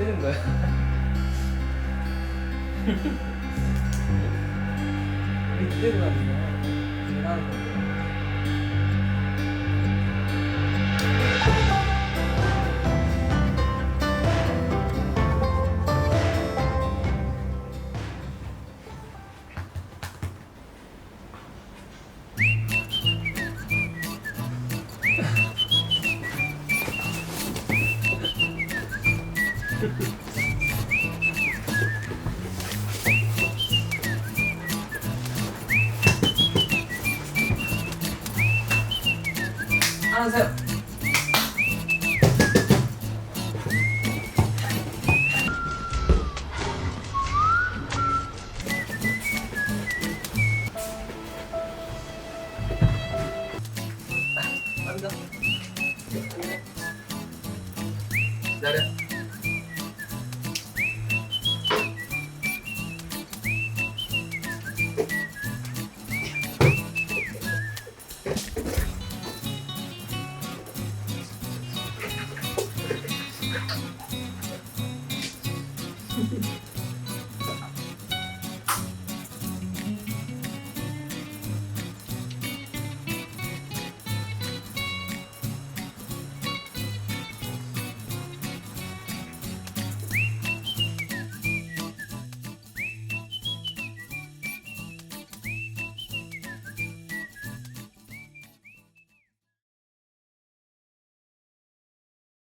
뜨는 거야? 우리 이대로 가는 거야. 지나는 거. 안녕하세요. 감사합니다. 기다려.